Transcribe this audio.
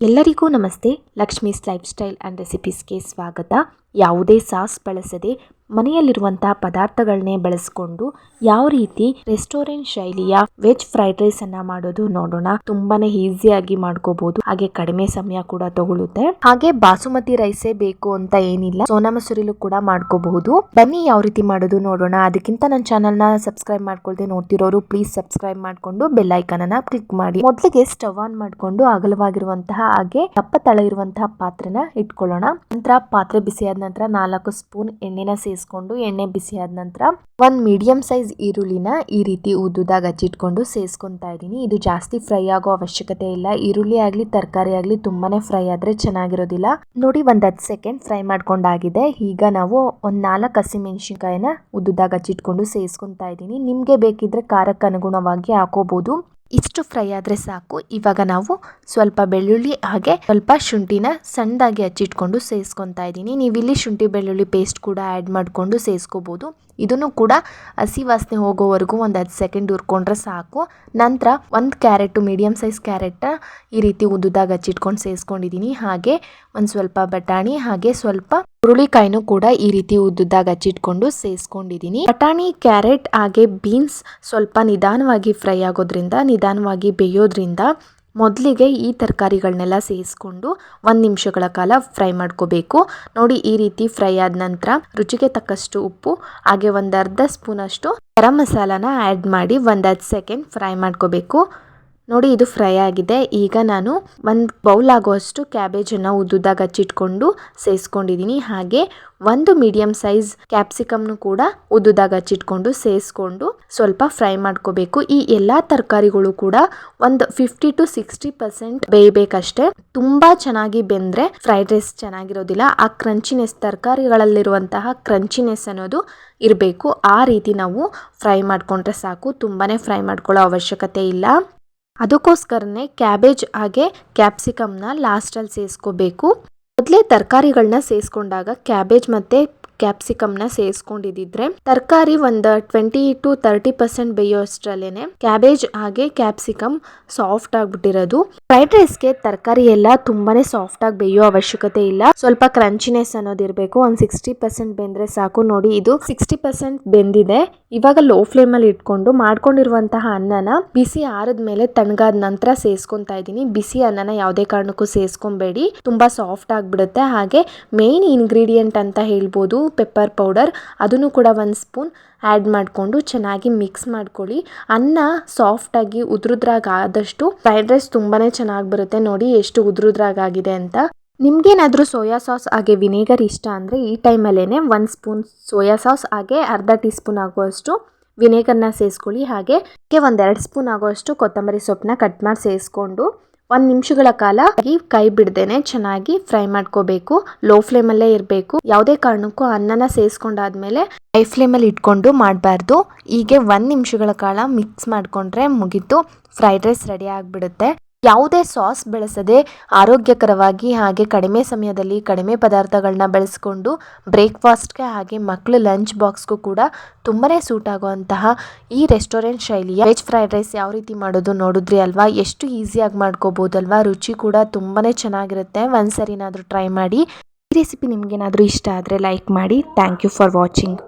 ಎಲ್ಲರಿಗೂ ನಮಸ್ತೆ. Lakshmi's lifestyle and ರೆಸಿಪೀಸ್ಗೆ ಸ್ವಾಗತ. ಯಾವುದೇ ಸಾಸ್ ಬಳಸದೆ ಮನೆಯಲ್ಲಿರುವಂತಹ ಪದಾರ್ಥಗಳನ್ನೇ ಬಳಸಿಕೊಂಡು ಯಾವ ರೀತಿ ರೆಸ್ಟೋರೆಂಟ್ ಶೈಲಿಯ ವೆಜ್ ಫ್ರೈಡ್ ರೈಸ್ ಅನ್ನ ಮಾಡೋದು ನೋಡೋಣ. ತುಂಬಾನೇ ಈಸಿಯಾಗಿ ಮಾಡ್ಕೋಬಹುದು ಹಾಗೆ ಕಡಿಮೆ ಸಮಯ ಕೂಡ ತಗೊಳುತ್ತೆ. ಹಾಗೆ ಬಾಸುಮತಿ ರೈಸೇ ಬೇಕು ಅಂತ ಏನಿಲ್ಲ. ಸೋನಾ ಮಸೂರಿಲು ಕೂಡ ಮಾಡ್ಕೋಬಹುದು ಬನ್ನಿ ಯಾವ ರೀತಿ ಮಾಡೋದು ನೋಡೋಣ. ಅದಕ್ಕಿಂತ ನನ್ನ ಚಾನಲ್ನ ಸಬ್ಸ್ಕ್ರೈಬ್ ಮಾಡ್ಕೊಳ್ದೆ ನೋಡ್ತಿರೋರು ಪ್ಲೀಸ್ ಸಬ್ಸ್ಕ್ರೈಬ್ ಮಾಡ್ಕೊಂಡು ಬೆಲ್ ಐಕನ್ ಅನ್ನ ಕ್ಲಿಕ್ ಮಾಡಿ. ಮೊದಲಿಗೆ ಸ್ಟವ್ ಆನ್ ಮಾಡ್ಕೊಂಡು ಅಗಲವಾಗಿರುವಂತಹ ಹಾಗೆ ದಪ್ಪ ತಳ ಇರುವಂತಹ ಪಾತ್ರೆನ ಇಟ್ಕೊಳ್ಳೋಣ. ನಂತರ ಪಾತ್ರೆ ಬಿಸಿಯಾದ ನಂತರ ನಾಲ್ಕು ಸ್ಪೂನ್ ಎಣ್ಣೆನ ಸೇರಿಸ್ಕೊಂಡು ಎಣ್ಣೆ ಬಿಸಿ ಆದ ನಂತರ ಒಂದು ಮೀಡಿಯಂ ಸೈಜ್ ಈರುಳ್ಳಿನ ಈ ರೀತಿ ಉದ್ದುದಾಗ ಹಚ್ಚಿಟ್ಕೊಂಡು ಸೇರಿಸ್ಕೊಂತಾ ಇದ್ದೀನಿ. ಇದು ಜಾಸ್ತಿ ಫ್ರೈ ಆಗೋ ಅವಶ್ಯಕತೆ ಇಲ್ಲ. ಈರುಳ್ಳಿ ಆಗಲಿ, ತರಕಾರಿ ಆಗಲಿ ತುಂಬಾನೇ ಫ್ರೈ ಆದ್ರೆ ಚೆನ್ನಾಗಿರೋದಿಲ್ಲ. ನೋಡಿ, ಒಂದ್ ಹತ್ತು ಸೆಕೆಂಡ್ ಫ್ರೈ ಮಾಡ್ಕೊಂಡಾಗಿದೆ. ಈಗ ನಾವು ಒಂದ್ ನಾಲ್ಕು ಹಸಿಮೆಣ್ಸಿನ್ಕಾಯಿನ ಉದ್ದುದಾಗ ಹಚ್ಚಿಟ್ಕೊಂಡು ಸೇರಿಸ್ಕೊಂತಾ ಇದ್ದೀನಿ. ನಿಮ್ಗೆ ಬೇಕಿದ್ರೆ ಖಾರಕ್ಕೆ ಅನುಗುಣವಾಗಿ ಹಾಕೋಬಹುದು ಇಷ್ಟು ಫ್ರೈ ಆದರೆ ಸಾಕು. ಇವಾಗ ನಾವು ಸ್ವಲ್ಪ ಬೆಳ್ಳುಳ್ಳಿ ಹಾಗೆ ಸ್ವಲ್ಪ ಶುಂಠಿನ ಸಣ್ಣದಾಗಿ ಹಚ್ಚಿಟ್ಕೊಂಡು ಸೇರಿಸ್ಕೊತಾ ಇದ್ದೀನಿ. ನೀವು ಇಲ್ಲಿ ಶುಂಠಿ, ಬೆಳ್ಳುಳ್ಳಿ ಪೇಸ್ಟ್ ಕೂಡ ಆ್ಯಡ್ ಮಾಡಿಕೊಂಡು ಸೇರಿಸ್ಕೋಬೋದು ಇದನ್ನು ಕೂಡ ಹಸಿ ವಾಸನೆ ಹೋಗೋವರೆಗೂ ಒಂದು ಹತ್ತು ಸೆಕೆಂಡ್ ಹುರ್ಕೊಂಡ್ರೆ ಸಾಕು. ನಂತರ ಒಂದು ಕ್ಯಾರೆಟು ಮೀಡಿಯಮ್ ಸೈಜ್ ಕ್ಯಾರೆಟ್ ಈ ರೀತಿ ಉದ್ದುದಾಗ ಹಚ್ಚಿಟ್ಕೊಂಡು ಸೇರಿಸ್ಕೊಂಡಿದ್ದೀನಿ ಹಾಗೆ ಒಂದು ಸ್ವಲ್ಪ ಬಟಾಣಿ, ಹಾಗೆ ಸ್ವಲ್ಪ ಹುರುಳಿಕಾಯಿನೂ ಕೂಡ ಈ ರೀತಿ ಉದ್ದುದಾಗ ಹಚ್ಚಿಟ್ಕೊಂಡು ಸೇರಿಸ್ಕೊಂಡಿದ್ದೀನಿ ಬಟಾಣಿ, ಕ್ಯಾರೆಟ್, ಹಾಗೆ ಬೀನ್ಸ್ ಸ್ವಲ್ಪ ನಿಧಾನವಾಗಿ ಫ್ರೈ ಆಗೋದ್ರಿಂದ, ನಿಧಾನವಾಗಿ ಬೇಯೋದ್ರಿಂದ ಮೊದಲಿಗೆ ಈ ತರಕಾರಿಗಳನ್ನೆಲ್ಲ ಸೇರಿಸ್ಕೊಂಡು ಒಂದು ನಿಮಿಷಗಳ ಕಾಲ ಫ್ರೈ ಮಾಡ್ಕೋಬೇಕು. ನೋಡಿ ಈ ರೀತಿ ಫ್ರೈ ಆದ ನಂತರ ರುಚಿಗೆ ತಕ್ಕಷ್ಟು ಉಪ್ಪು, ಹಾಗೆ ಒಂದು ಅರ್ಧ ಸ್ಪೂನಷ್ಟು ಗರಂ ಮಸಾಲಾನ ಆ್ಯಡ್ ಮಾಡಿ ಒಂದು ಹತ್ತು ಸೆಕೆಂಡ್ ಫ್ರೈ ಮಾಡ್ಕೋಬೇಕು. ನೋಡಿ, ಇದು ಫ್ರೈ ಆಗಿದೆ. ಈಗ ನಾನು ಒಂದು ಬೌಲ್ ಆಗುವಷ್ಟು ಕ್ಯಾಬೇಜನ್ನು ಉದ್ದುದಾಗ ಹಚ್ಚಿಟ್ಕೊಂಡು ಸೇರಿಸ್ಕೊಂಡಿದ್ದೀನಿ ಹಾಗೆ ಒಂದು ಮೀಡಿಯಂ ಸೈಜ್ ಕ್ಯಾಪ್ಸಿಕಮ್ನು ಕೂಡ ಉದ್ದುದಾಗ ಹಚ್ಚಿಟ್ಕೊಂಡು ಸೇರಿಸ್ಕೊಂಡು ಸ್ವಲ್ಪ ಫ್ರೈ ಮಾಡ್ಕೋಬೇಕು. ಈ ಎಲ್ಲ ತರಕಾರಿಗಳು ಕೂಡ ಒಂದು ಫಿಫ್ಟಿ ಟು ಸಿಕ್ಸ್ಟಿ ಪರ್ಸೆಂಟ್ ಬೇಯಬೇಕಷ್ಟೇ. ತುಂಬ ಚೆನ್ನಾಗಿ ಬೆಂದರೆ ಫ್ರೈಡ್ ರೈಸ್ ಚೆನ್ನಾಗಿರೋದಿಲ್ಲ. ಆ ಕ್ರಂಚಿನೆಸ್, ತರಕಾರಿಗಳಲ್ಲಿರುವಂತಹ ಕ್ರಂಚಿನೆಸ್ ಅನ್ನೋದು ಇರಬೇಕು. ಆ ರೀತಿ ನಾವು ಫ್ರೈ ಮಾಡಿಕೊಂಡ್ರೆ ಸಾಕು. ತುಂಬಾನೇ ಫ್ರೈ ಮಾಡ್ಕೊಳ್ಳೋ ಅವಶ್ಯಕತೆ ಇಲ್ಲ. ಅದಕ್ಕೋಸ್ಕರನೇ ಕ್ಯಾಬೇಜ್ ಹಾಗೆ ಕ್ಯಾಪ್ಸಿಕಮ್ನ ಲಾಸ್ಟಲ್ಲಿ ಸೇರಿಸ್ಕೋಬೇಕು ಮೊದಲೇ ತರಕಾರಿಗಳನ್ನ ಸೇರಿಸ್ಕೊಂಡಾಗ ಕ್ಯಾಬೇಜ್ ಮತ್ತು ಕ್ಯಾಪ್ಸಿಕಮ್ನ ಸೇರಿಸ್ಕೊಂಡಿದ್ದಿದ್ರೆ ತರಕಾರಿ ಒಂದು ಟ್ವೆಂಟಿ ಟು ತರ್ಟಿ ಪರ್ಸೆಂಟ್ ಬೇಯೋ ಅಷ್ಟರಲ್ಲೇನೆ ಕ್ಯಾಬೇಜ್ ಹಾಗೆ ಕ್ಯಾಪ್ಸಿಕಮ್ ಸಾಫ್ಟ್ ಆಗಿಬಿಟ್ಟಿರೋದು. ಫ್ರೈಡ್ ರೈಸ್ಗೆ ತರಕಾರಿ ಎಲ್ಲ ತುಂಬಾನೇ ಸಾಫ್ಟ್ ಆಗಿ ಬೇಯೋ ಅವಶ್ಯಕತೆ ಇಲ್ಲ. ಸ್ವಲ್ಪ ಕ್ರಂಚಿನೆಸ್ ಅನ್ನೋದಿರಬೇಕು ಒಂದು ಸಿಕ್ಸ್ಟಿ ಪರ್ಸೆಂಟ್ ಬೆಂದ್ರೆ ಸಾಕು. ನೋಡಿ ಇದು ಸಿಕ್ಸ್ಟಿ ಪರ್ಸೆಂಟ್ ಬೆಂದಿದೆ. ಇವಾಗ ಲೋ ಫ್ಲೇಮ್ ಅಲ್ಲಿ ಇಟ್ಕೊಂಡು ಮಾಡ್ಕೊಂಡಿರುವಂತಹ ಅನ್ನನ ಬಿಸಿ ಆರದ ಮೇಲೆ ತಣ್ಗಾದ ನಂತರ ಸೇರಿಸ್ಕೊಂತಾ ಇದ್ದೀನಿ. ಬಿಸಿ ಅನ್ನನ ಯಾವುದೇ ಕಾರಣಕ್ಕೂ ಸೇರಿಸ್ಕೊಬೇಡಿ. ತುಂಬಾ ಸಾಫ್ಟ್ ಆಗಿಬಿಡುತ್ತೆ. ಹಾಗೆ ಮೇನ್ ಇಂಗ್ರೀಡಿಯೆಂಟ್ ಅಂತ ಹೇಳ್ಬೋದು. ಪೆಪ್ಪರ್ ಪೌಡರ್ ಅದನ್ನು ಕೂಡ ಒಂದು ಸ್ಪೂನ್ ಆ್ಯಡ್ ಮಾಡಿಕೊಂಡು ಚೆನ್ನಾಗಿ ಮಿಕ್ಸ್ ಮಾಡ್ಕೊಳ್ಳಿ. ಅನ್ನ ಸಾಫ್ಟಾಗಿ ಉದುರುದ್ರಾಗ ಆದಷ್ಟು ಫ್ರೈಡ್ ರೈಸ್ ತುಂಬಾ ಚೆನ್ನಾಗಿ ಬರುತ್ತೆ. ನೋಡಿ ಎಷ್ಟು ಉದ್ರುದ್ರಾಗಿದೆ ಅಂತ. ನಿಮ್ಗೇನಾದರೂ ಸೋಯಾ ಸಾಸ್ ಹಾಗೆ ವಿನೇಗರ್ ಇಷ್ಟ ಅಂದರೆ ಈ ಟೈಮಲ್ಲೇ ಒಂದು ಸ್ಪೂನ್ ಸೋಯಾ ಸಾಸ್ ಹಾಗೆ ಅರ್ಧ ಟೀ ಸ್ಪೂನ್ ಆಗುವಷ್ಟು ವಿನೇಗರ್ನ ಸೇರಿಸ್ಕೊಳ್ಳಿ ಹಾಗೆ ಒಂದೆರಡು ಸ್ಪೂನ್ ಆಗುವಷ್ಟು ಕೊತ್ತಂಬರಿ ಸೊಪ್ಪನ್ನ ಕಟ್ ಮಾಡಿ ಸೇರಿಸ್ಕೊಂಡು ಒಂದು ನಿಮಿಷಗಳ ಕಾಲ ಕೈ ಬಿಡ್ದೇನೆ ಚೆನ್ನಾಗಿ ಫ್ರೈ ಮಾಡ್ಕೋಬೇಕು. ಲೋ ಫ್ಲೇಮಲ್ಲೇ ಇರಬೇಕು. ಯಾವುದೇ ಕಾರಣಕ್ಕೂ ಅನ್ನನ ಸೇರಿಸ್ಕೊಂಡಾದ್ಮೇಲೆ ಹೈ ಫ್ಲೇಮಲ್ಲಿ ಇಟ್ಕೊಂಡು ಮಾಡಬಾರ್ದು. ಹೀಗೆ ಒಂದ್ ನಿಮಿಷಗಳ ಕಾಲ ಮಿಕ್ಸ್ ಮಾಡ್ಕೊಂಡ್ರೆ ಮುಗೀತು. ಫ್ರೈಡ್ ರೈಸ್ ರೆಡಿ ಆಗಿಬಿಡುತ್ತೆ. ಯಾವುದೇ ಸಾಸ್ ಬಳಸದೆ ಆರೋಗ್ಯಕರವಾಗಿ ಹಾಗೆ ಕಡಿಮೆ ಸಮಯದಲ್ಲಿ ಕಡಿಮೆ ಪದಾರ್ಥಗಳನ್ನ ಬಳಸ್ಕೊಂಡು ಬ್ರೇಕ್ಫಾಸ್ಟ್ಗೆ ಹಾಗೆ ಮಕ್ಕಳು ಲಂಚ್ ಬಾಕ್ಸ್ಗೂ ಕೂಡ ತುಂಬಾ ಸೂಟ್ ಆಗುವಂತಹ ಈ ರೆಸ್ಟೋರೆಂಟ್ ಶೈಲಿಯ ವೆಜ್ ಫ್ರೈಡ್ ರೈಸ್ ಯಾವ ರೀತಿ ಮಾಡೋದು ನೋಡಿದ್ರಿ ಅಲ್ವಾ? ಎಷ್ಟು ಈಸಿಯಾಗಿ ಮಾಡ್ಕೋಬೋದಲ್ವಾ? ರುಚಿ ಕೂಡ ತುಂಬಾ ಚೆನ್ನಾಗಿರುತ್ತೆ. ಒಂದ್ಸರಿನಾದರೂ ಟ್ರೈ ಮಾಡಿ. ಈ ರೆಸಿಪಿ ನಿಮಗೇನಾದರೂ ಇಷ್ಟ ಆದರೆ ಲೈಕ್ ಮಾಡಿ. Thank you for watching.